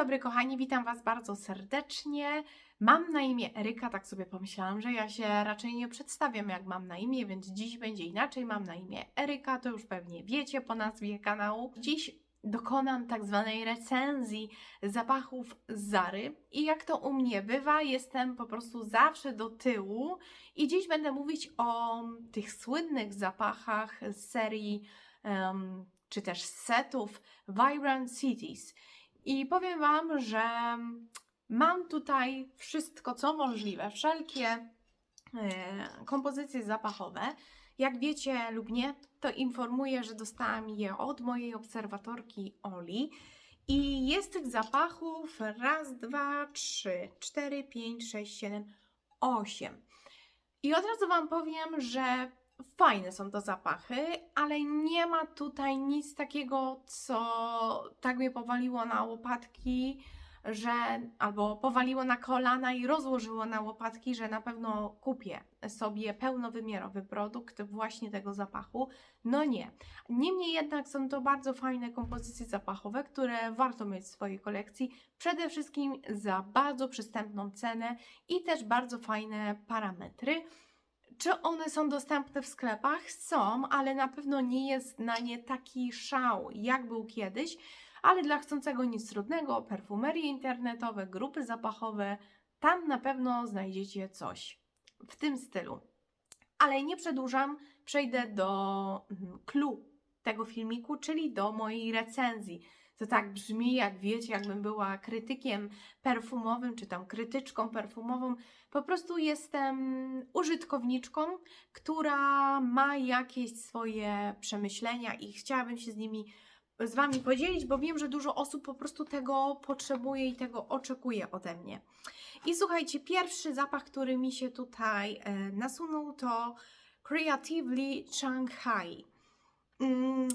dobry, kochani, witam Was bardzo serdecznie. Mam na imię Eryka, tak sobie pomyślałam, że ja się raczej nie przedstawiam, jak mam na imię, więc dziś będzie inaczej. Mam na imię Eryka, to już pewnie wiecie po nazwie kanału. Dziś dokonam tak zwanej recenzji zapachów Zary i jak to u mnie bywa, jestem po prostu zawsze do tyłu i dziś będę mówić o tych słynnych zapachach z serii em, czy też setów Vibrant Cities. I powiem Wam, że mam tutaj wszystko, co możliwe, wszelkie e, kompozycje zapachowe. Jak wiecie lub nie, to informuję, że dostałam je od mojej obserwatorki Oli. I jest tych zapachów raz, dwa, trzy, cztery, pięć, sześć, siedem, osiem. I od razu Wam powiem, że fajne są to zapachy, ale nie ma tutaj nic takiego, co tak mnie powaliło na łopatki, że albo powaliło na kolana i rozłożyło na łopatki, że na pewno kupię sobie pełnowymiarowy produkt właśnie tego zapachu. No nie. Niemniej jednak są to bardzo fajne kompozycje zapachowe, które warto mieć w swojej kolekcji. Przede wszystkim za bardzo przystępną cenę i też bardzo fajne parametry. Czy one są dostępne w sklepach? Są, ale na pewno nie jest na nie taki szał, jak był kiedyś. Ale dla chcącego nic trudnego, perfumerie internetowe, grupy zapachowe, tam na pewno znajdziecie coś w tym stylu. Ale nie przedłużam, przejdę do mm, clue tego filmiku, czyli do mojej recenzji. To tak brzmi, jak wiecie, jakbym była krytykiem perfumowym, czy tam krytyczką perfumową. Po prostu jestem użytkowniczką, która ma jakieś swoje przemyślenia i chciałabym się z nimi z Wami podzielić, bo wiem, że dużo osób po prostu tego potrzebuje i tego oczekuje ode mnie. I słuchajcie, pierwszy zapach, który mi się tutaj e, nasunął, to Creatively Shanghai. Mm,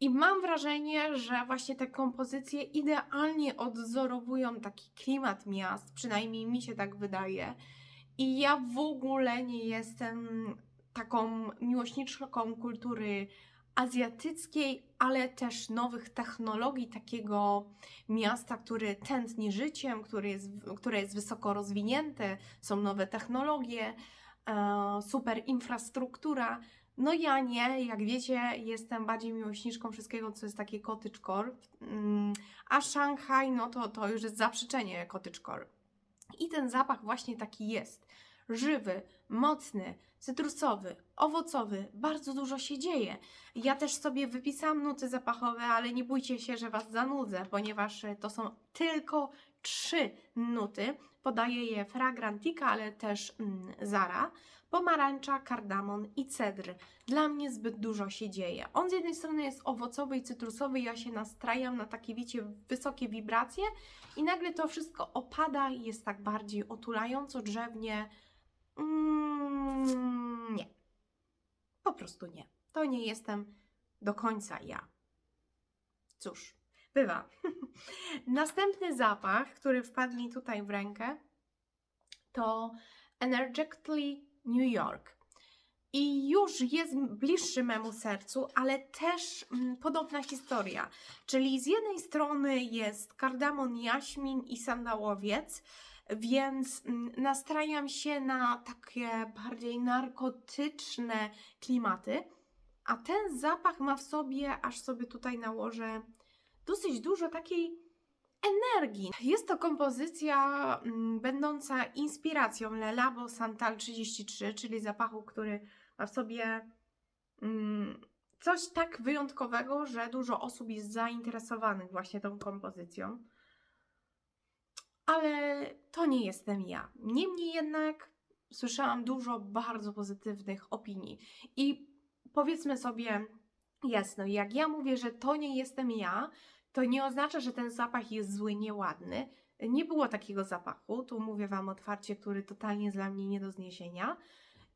I mam wrażenie, że właśnie te kompozycje idealnie odzorowują taki klimat miast, przynajmniej mi się tak wydaje. I ja w ogóle nie jestem taką miłośniczką kultury azjatyckiej, ale też nowych technologii, takiego miasta, który tętni życiem, który jest, które jest wysoko rozwinięte, są nowe technologie, e, super infrastruktura. No ja nie, jak wiecie, jestem bardziej miłośniczką wszystkiego, co jest takie cottagecore, mm, a Szanghaj, no to, to już jest zaprzeczenie cottagecore. I ten zapach właśnie taki jest. Żywy, mocny, cytrusowy, owocowy, bardzo dużo się dzieje. Ja też sobie wypisałam nuty zapachowe, ale nie bójcie się, że Was zanudzę, ponieważ to są tylko trzy nuty. Podaje je Fragrantica, ale też mm, Zara. Pomarańcza, kardamon i cedr. Dla mnie zbyt dużo się dzieje. On z jednej strony jest owocowy i cytrusowy, ja się nastrajam na takie, wiecie, wysokie wibracje i nagle to wszystko opada i jest tak bardziej otulająco drzewnie. Mm, nie. Po prostu nie. To nie jestem do końca ja. Cóż, bywa. Następny zapach, który wpadł mi tutaj w rękę, to Energetically New York. I już jest bliższy memu sercu, ale też mm, podobna historia. Czyli z jednej strony jest kardamon, jaśmin i sandałowiec, więc mm, nastrajam się na takie bardziej narkotyczne klimaty, a ten zapach ma w sobie, aż sobie tutaj nałożę, dosyć dużo takiej energii. Jest to kompozycja mm, będąca inspiracją Le Labo Santal 33, czyli zapachu, który ma w sobie mm, coś tak wyjątkowego, że dużo osób jest zainteresowanych właśnie tą kompozycją ale to nie jestem ja. Niemniej jednak słyszałam dużo bardzo pozytywnych opinii. I powiedzmy sobie jasno, jak ja mówię, że to nie jestem ja, to nie oznacza, że ten zapach jest zły, nieładny. Nie było takiego zapachu, tu mówię Wam otwarcie, który totalnie jest dla mnie nie do zniesienia,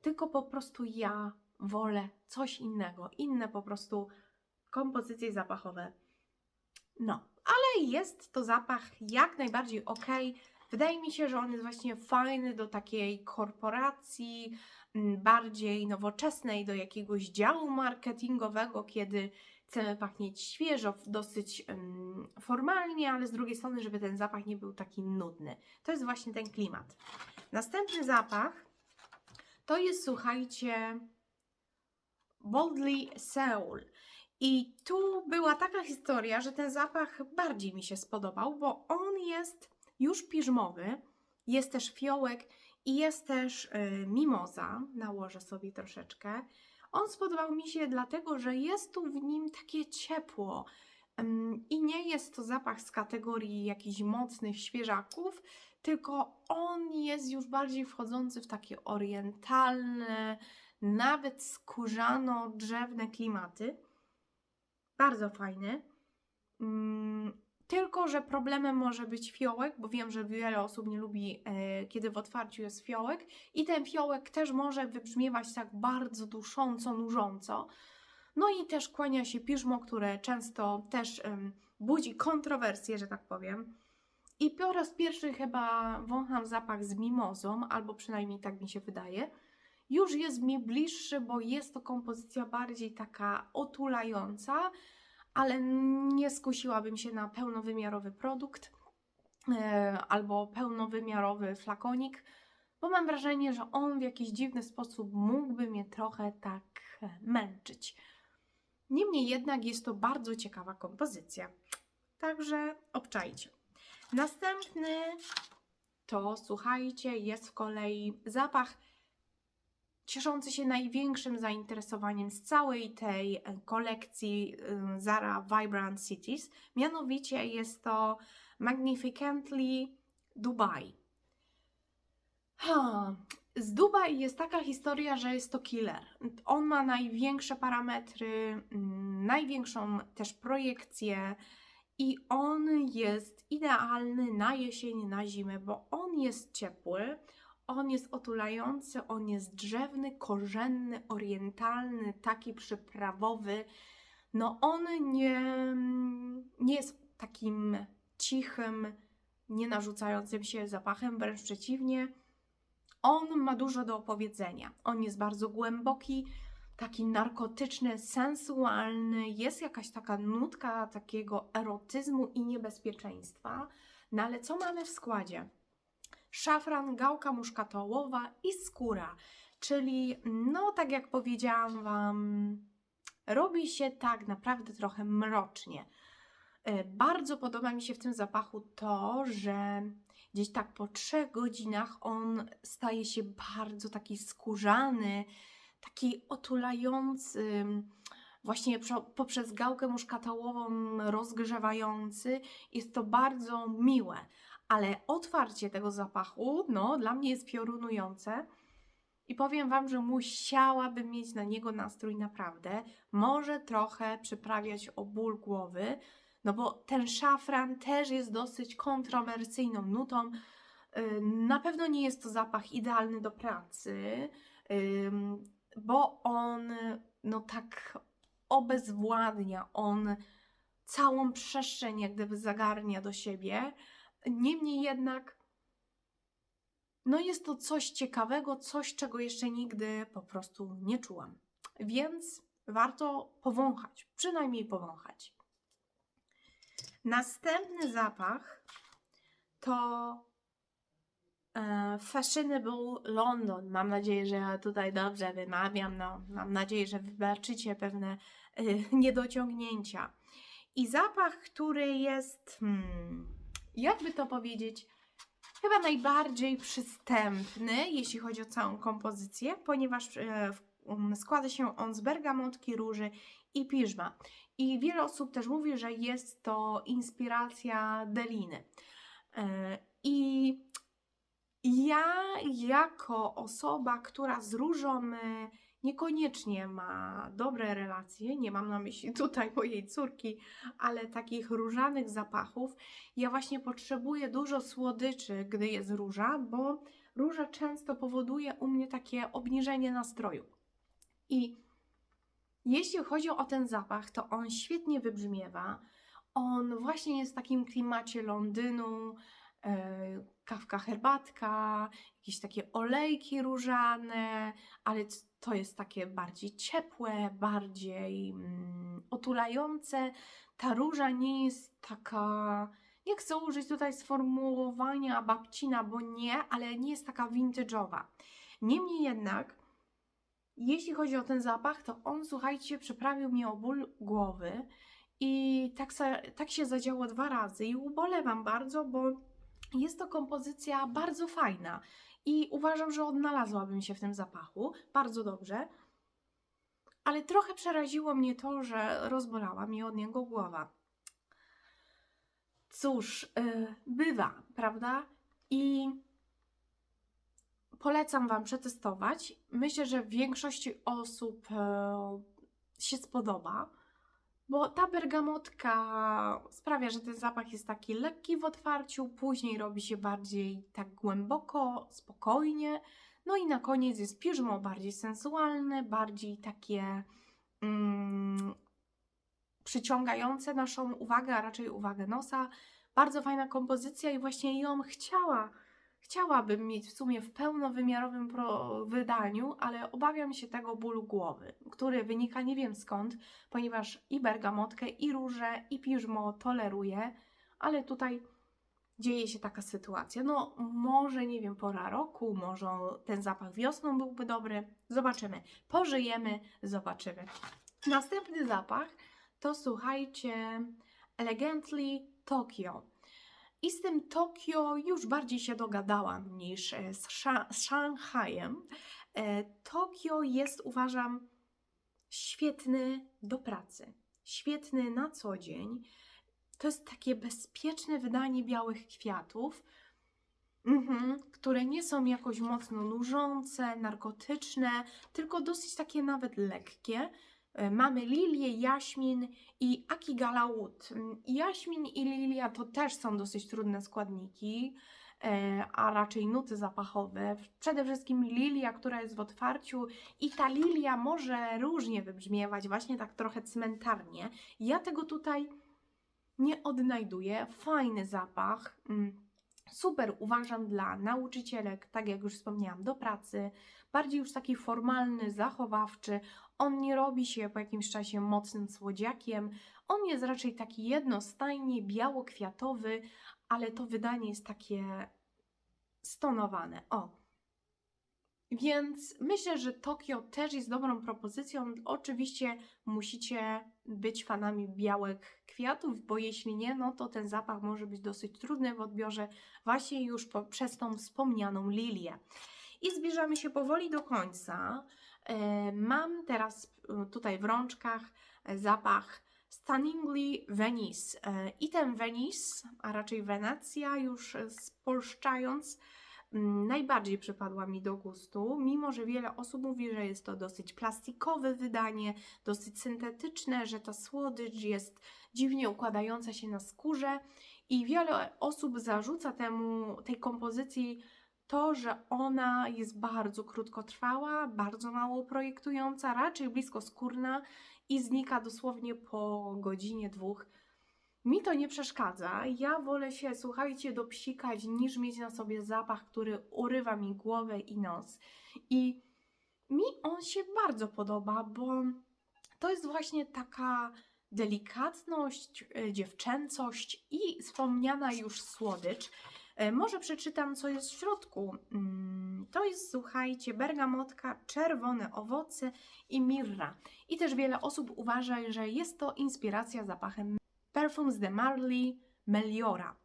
tylko po prostu ja wolę coś innego, inne po prostu kompozycje zapachowe. No, ale jest to zapach jak najbardziej ok. Wydaje mi się, że on jest właśnie fajny do takiej korporacji, mm, bardziej nowoczesnej, do jakiegoś działu marketingowego, kiedy chcemy pachnieć świeżo, dosyć ym, formalnie, ale z drugiej strony, żeby ten zapach nie był taki nudny. To jest właśnie ten klimat. Następny zapach to jest, słuchajcie, Boldly Soul. I tu była taka historia, że ten zapach bardziej mi się spodobał, bo on jest już piżmowy, jest też fiołek i jest też y, mimoza. Nałożę sobie troszeczkę. On spodobał mi się dlatego, że jest tu w nim takie ciepło. I nie jest to zapach z kategorii jakichś mocnych świeżaków, tylko on jest już bardziej wchodzący w takie orientalne, nawet skórzano-drzewne klimaty. Bardzo fajny. Tylko, że problemem może być fiołek, bo wiem, że wiele osób nie lubi, e, kiedy w otwarciu jest fiołek, i ten fiołek też może wybrzmiewać tak bardzo dusząco, nużąco. No i też kłania się piżmo, które często też budzi kontrowersje, że tak powiem. I po raz pierwszy chyba wącham zapach z mimozą, albo przynajmniej tak mi się wydaje. Już jest mi bliższy, bo jest to kompozycja bardziej taka otulająca, ale nie skusiłabym się na pełnowymiarowy produkt e, albo pełnowymiarowy flakonik, bo mam wrażenie, że on w jakiś dziwny sposób mógłby mnie trochę tak e, męczyć. Niemniej jednak jest to bardzo ciekawa kompozycja. Także obczajcie. Następny to, słuchajcie, jest w kolei zapach cieszący się największym zainteresowaniem z całej tej e, kolekcji y, Zara Vibrant Cities. Mianowicie jest to Magnificently Dubai. Z Dubai jest taka historia, że jest to killer. On ma największe parametry, mm, największą też projekcję i on jest idealny na jesień, na zimę, bo on jest ciepły, on jest otulający, on jest drzewny, korzenny, orientalny, taki przyprawowy. No on nie, nie jest takim cichym, nie narzucającym się zapachem, wręcz przeciwnie. On ma dużo do opowiedzenia. On jest bardzo głęboki, taki narkotyczny, sensualny. Jest jakaś taka nutka takiego erotyzmu i niebezpieczeństwa. No ale co mamy w składzie? Szafran, gałka muszkatołowa i skóra. Czyli, no tak jak powiedziałam Wam, robi się tak naprawdę trochę mrocznie. E, Bardzo podoba mi się w tym zapachu to, że gdzieś tak po trzech godzinach on staje się bardzo taki skórzany, taki otulający, właśnie poprzez gałkę muszkatołową rozgrzewający. Jest to bardzo miłe ale otwarcie tego zapachu, no, dla mnie jest piorunujące. I powiem Wam, że musiałabym mieć na niego nastrój naprawdę. Może trochę przyprawiać o ból głowy, no bo ten szafran też jest dosyć kontrowersyjną nutą. Ym, Na pewno nie jest to zapach idealny do pracy, bo on no tak obezwładnia, on całą przestrzeń jak gdyby zagarnia do siebie. Niemniej jednak, no jest to coś ciekawego, coś, czego jeszcze nigdy po prostu nie czułam. Więc warto powąchać, przynajmniej powąchać. Następny zapach to e, Fashionable London. Mam nadzieję, że ja tutaj dobrze wymawiam. No, mam nadzieję, że wybaczycie pewne e, niedociągnięcia. I zapach, który jest, hmm, jakby to powiedzieć, chyba najbardziej przystępny, jeśli chodzi o całą kompozycję, ponieważ e, um, składa się on z bergamotki, róży i piżma. I wiele osób też mówi, że jest to inspiracja Deliny. E, I ja, jako osoba, która z różą e, niekoniecznie ma dobre relacje, nie mam na myśli tutaj mojej córki, ale takich różanych zapachów, ja właśnie potrzebuję dużo słodyczy, gdy jest róża, bo róża często powoduje u mnie takie obniżenie nastroju. I jeśli chodzi o ten zapach, to on świetnie wybrzmiewa. On właśnie jest w takim klimacie Londynu, kawka, herbatka, jakieś takie olejki różane, ale to jest takie bardziej ciepłe, bardziej mm, otulające. Ta róża nie jest taka. Nie chcę użyć tutaj sformułowania babcina, bo nie, ale nie jest taka vintage'owa. Niemniej jednak, jeśli chodzi o ten zapach, to on, słuchajcie, przyprawił mnie o ból głowy i tak, tak się zadziało dwa razy i ubolewam bardzo, bo jest to kompozycja bardzo fajna i uważam, że odnalazłabym się w tym zapachu bardzo dobrze. Ale trochę przeraziło mnie to, że rozbolała mnie od niego głowa. Cóż, yy, bywa, prawda? I polecam Wam przetestować. Myślę, że większości osób e, się spodoba, bo ta bergamotka sprawia, że ten zapach jest taki lekki w otwarciu, później robi się bardziej tak głęboko, spokojnie. No i na koniec jest piżmo bardziej sensualne, bardziej takie mm, przyciągające naszą uwagę, a raczej uwagę nosa. Bardzo fajna kompozycja i właśnie ją chciała Chciałabym mieć w sumie w pełnowymiarowym wydaniu, ale obawiam się tego bólu głowy, który wynika nie wiem skąd, ponieważ i bergamotkę, i róże, i piżmo toleruję, ale tutaj dzieje się taka sytuacja. No, może nie wiem, pora roku, może ten zapach wiosną byłby dobry. Zobaczymy. Pożyjemy, zobaczymy. Następny zapach to słuchajcie, Elegantly Tokyo. I z tym Tokio już bardziej się dogadałam niż e, z, Sza- z Szanghajem. E, Tokio jest, uważam, świetny do pracy, świetny na co dzień. To jest takie bezpieczne wydanie białych kwiatów, mhm, które nie są jakoś mocno nużące, narkotyczne, tylko dosyć takie nawet lekkie. E, Mamy lilię, jaśmin i Akigala. Mm, Jaśmin i lilia to też są dosyć trudne składniki, e, a raczej nuty zapachowe. Przede wszystkim lilia, która jest w otwarciu i ta lilia może różnie wybrzmiewać, właśnie tak trochę cmentarnie. Ja tego tutaj nie odnajduję. Fajny zapach. mm, Super uważam dla nauczycielek, tak jak już wspomniałam, do pracy. Bardziej już taki formalny, zachowawczy. On nie robi się po jakimś czasie mocnym słodziakiem. On jest raczej taki jednostajnie biało-kwiatowy, ale to wydanie jest takie stonowane. O. Więc myślę, że Tokio też jest dobrą propozycją. Oczywiście musicie być fanami białych kwiatów, bo jeśli nie, no to ten zapach może być dosyć trudny w odbiorze, właśnie już po, przez tą wspomnianą lilię. I zbliżamy się powoli do końca. E, Mam teraz e, tutaj w rączkach e, zapach Stunningly Venice. I ten Venice, a raczej Wenecja, już spolszczając, mm, najbardziej przypadła mi do gustu, mimo że wiele osób mówi, że jest to dosyć plastikowe wydanie, dosyć syntetyczne, że ta słodycz jest dziwnie układająca się na skórze i wiele osób zarzuca temu, tej kompozycji to, że ona jest bardzo krótkotrwała, bardzo mało projektująca, raczej blisko skórna i znika dosłownie po godzinie, dwóch. Mi to nie przeszkadza. Ja wolę się, słuchajcie, dopsikać, niż mieć na sobie zapach, który urywa mi głowę i nos. I mi on się bardzo podoba, bo to jest właśnie taka delikatność, e, dziewczęcość i wspomniana już słodycz. E, Może przeczytam, co jest w środku. Mm, To jest, słuchajcie, bergamotka, czerwone owoce i mirra. I też wiele osób uważa, że jest to inspiracja zapachem Perfumes de Marley Meliora.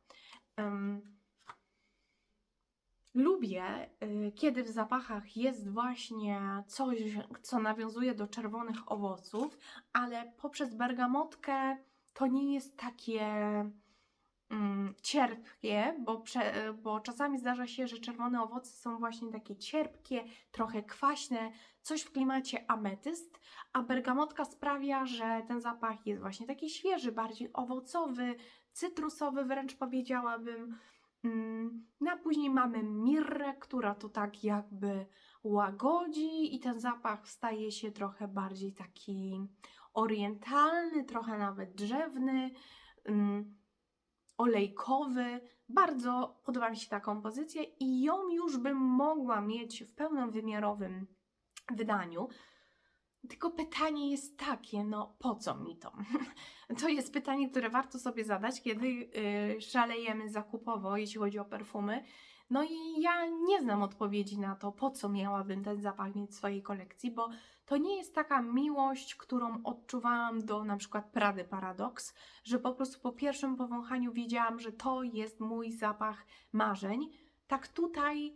Em, Lubię, y, kiedy w zapachach jest właśnie coś, co nawiązuje do czerwonych owoców, ale poprzez bergamotkę to nie jest takie cierpkie, bo, prze, bo czasami zdarza się, że czerwone owoce są właśnie takie cierpkie, trochę kwaśne, coś w klimacie ametyst, a bergamotka sprawia, że ten zapach jest właśnie taki świeży, bardziej owocowy, cytrusowy wręcz powiedziałabym. Mm, No a później mamy mirrę, która to tak jakby łagodzi i ten zapach staje się trochę bardziej taki orientalny, trochę nawet drzewny. Olejkowy. Bardzo podoba mi się ta kompozycja i ją już bym mogła mieć w pełnowymiarowym wydaniu. Tylko pytanie jest takie, no po co mi to? To jest pytanie, które warto sobie zadać, kiedy yy, szalejemy zakupowo, jeśli chodzi o perfumy. No i ja nie znam odpowiedzi na to, po co miałabym ten zapach mieć w swojej kolekcji, bo to nie jest taka miłość, którą odczuwałam do na przykład Prady Paradox, że po prostu po pierwszym powąchaniu wiedziałam, że to jest mój zapach marzeń. Tak tutaj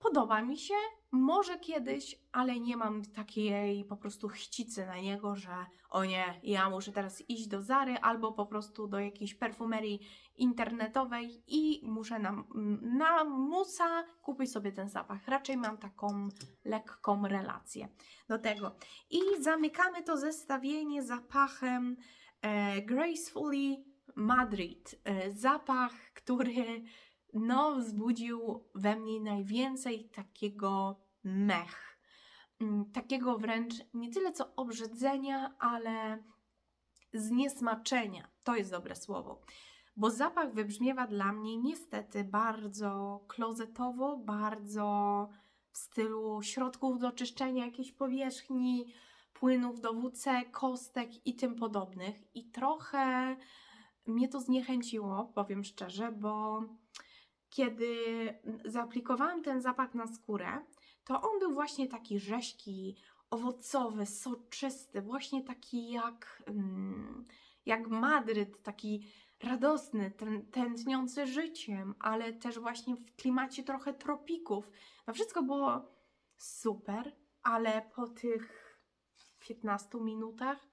podoba mi się, może kiedyś, ale nie mam takiej po prostu chcicy na niego, że o nie, ja muszę teraz iść do Zary albo po prostu do jakiejś perfumerii internetowej i muszę na, na musa kupić sobie ten zapach. Raczej mam taką lekką relację do tego. I zamykamy to zestawienie zapachem e, Gracefully Madrid. E, zapach, który no, wzbudził we mnie najwięcej takiego mech. Mm, Takiego wręcz nie tyle co obrzydzenia, ale zniesmaczenia. To jest dobre słowo. Bo zapach wybrzmiewa dla mnie niestety bardzo klozetowo, bardzo w stylu środków do czyszczenia jakiejś powierzchni, płynów do WC, kostek i tym podobnych. I trochę mnie to zniechęciło, powiem szczerze, bo kiedy zaaplikowałam ten zapach na skórę, to on był właśnie taki rześki, owocowy, soczysty, właśnie taki jak, mm, jak Madryt, taki radosny, tętniący życiem, ale też właśnie w klimacie trochę tropików. No wszystko było super, ale po tych 15 minutach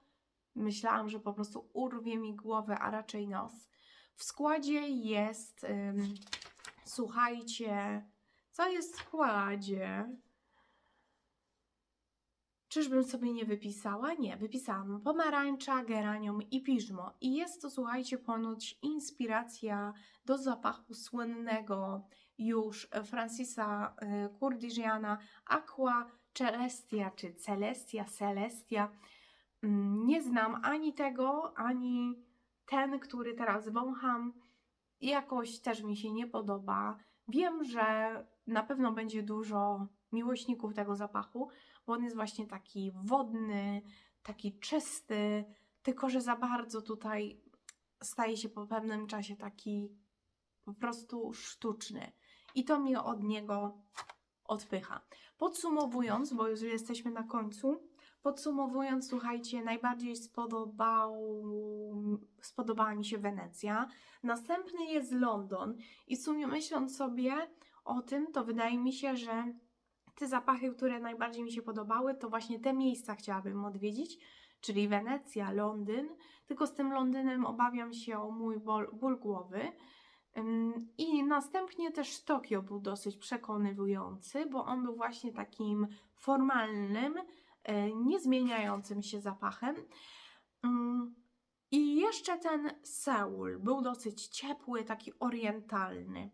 myślałam, że po prostu urwie mi głowę, a raczej nos. W składzie jest, słuchajcie, co jest w składzie? Czyżbym sobie nie wypisała? Nie, wypisałam pomarańcza, geranium i piżmo. I jest to, słuchajcie, ponoć inspiracja do zapachu słynnego już Francisa y, Kurdigiana Aqua Celestia, czy Celestia, Celestia. Mm, Nie znam ani tego, ani ten, który teraz wącham. Jakoś też mi się nie podoba. Wiem, że na pewno będzie dużo miłośników tego zapachu, bo on jest właśnie taki wodny, taki czysty, tylko że za bardzo tutaj staje się po pewnym czasie taki po prostu sztuczny. I to mnie od niego odpycha. Podsumowując, bo już jesteśmy na końcu, podsumowując, słuchajcie, najbardziej spodobał, spodobała mi się Wenecja. Następny jest London. I w sumie myśląc sobie o tym, to wydaje mi się, że te zapachy, które najbardziej mi się podobały, to właśnie te miejsca chciałabym odwiedzić, czyli Wenecja, Londyn. Tylko z tym Londynem obawiam się o mój ból, ból głowy. I następnie też Tokio był dosyć przekonywujący, bo on był właśnie takim formalnym, niezmieniającym się zapachem. Ym, I jeszcze ten Seul był dosyć ciepły, taki orientalny.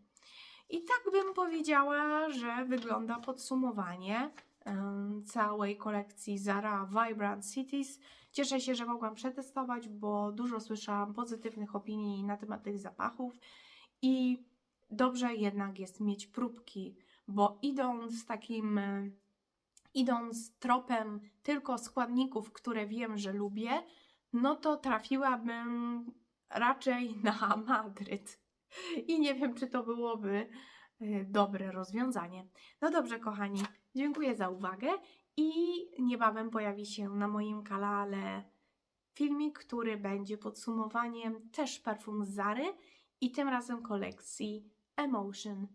I tak bym powiedziała, że wygląda podsumowanie całej kolekcji Zara Vibrant Cities. Cieszę się, że mogłam przetestować, bo dużo słyszałam pozytywnych opinii na temat tych zapachów i dobrze jednak jest mieć próbki, bo idąc takim, e, idąc tropem tylko składników, które wiem, że lubię, no to trafiłabym raczej na Madryt. I nie wiem, czy to byłoby y, dobre rozwiązanie. No dobrze, kochani, dziękuję za uwagę i niebawem pojawi się na moim kanale filmik, który będzie podsumowaniem też perfum z Zary i tym razem kolekcji Emotion.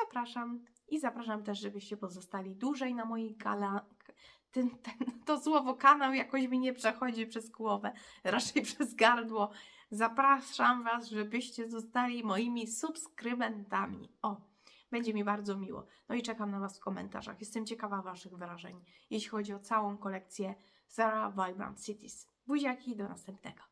Zapraszam i zapraszam też, żebyście pozostali dłużej na moim kanale. Ten, ten, to słowo kanał jakoś mi nie przechodzi przez głowę, raczej przez gardło. Zapraszam Was, żebyście zostali moimi subskrybentami. O, będzie mi bardzo miło. No i czekam na Was w komentarzach. Jestem ciekawa Waszych wrażeń, jeśli chodzi o całą kolekcję Zara Vibrant Cities. Buziaki, do następnego.